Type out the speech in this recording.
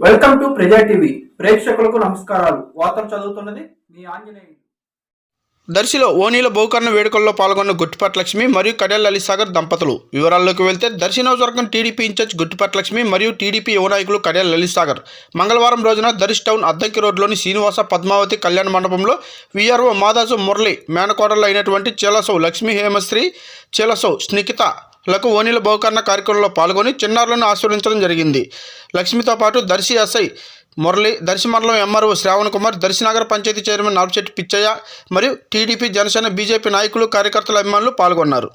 Welcome to ప్రజా TV. ప్రేక్షకులకు నమస్కారాలు. వార్తలు చదువుతున్నది మీ ఆంజనేయులు. దర్శిలో ఓనీల బహుకరణ వేడుకల్లో పాల్గొన్న గుట్టిపాటి లక్ష్మి మరియు కడెల్ అలీసాగర్ దంపతులు. వివరాల్లోకి వెళ్తే దర్శి నియోజకవర్గం టీడీపీ ఇన్ఛార్జ్ గుట్టిపాటి లక్ష్మి మరియు టీడీపీ యువ నాయకులు కడెల్ లలిసాగర్ మంగళవారం రోజున దర్శి టౌన్ అద్దంకి రోడ్లోని శ్రీనివాస పద్మావతి కళ్యాణ మండపంలో వీఆర్ఓ మాదాసు మురళి మేనకోడలు అయినటువంటి చీలసౌ లక్ష్మీ హేమశ్రీ చీలసౌ స్నికిత లకు ఓనీల బహుకరణ కార్యక్రమంలో పాల్గొని చిన్నారులను ఆశీర్వించడం జరిగింది. లక్ష్మితో పాటు దర్శి ఎస్ఐ మురళి దర్శి మండలం ఎంఆర్ఓ శ్రావణ్ కుమార్ దర్శనగర పంచాయతీ చైర్మన్ నార్చెట్టి పిచ్చయ్య మరియు టీడీపీ జనసేన బీజేపీ నాయకులు కార్యకర్తల అభిమానులు పాల్గొన్నారు.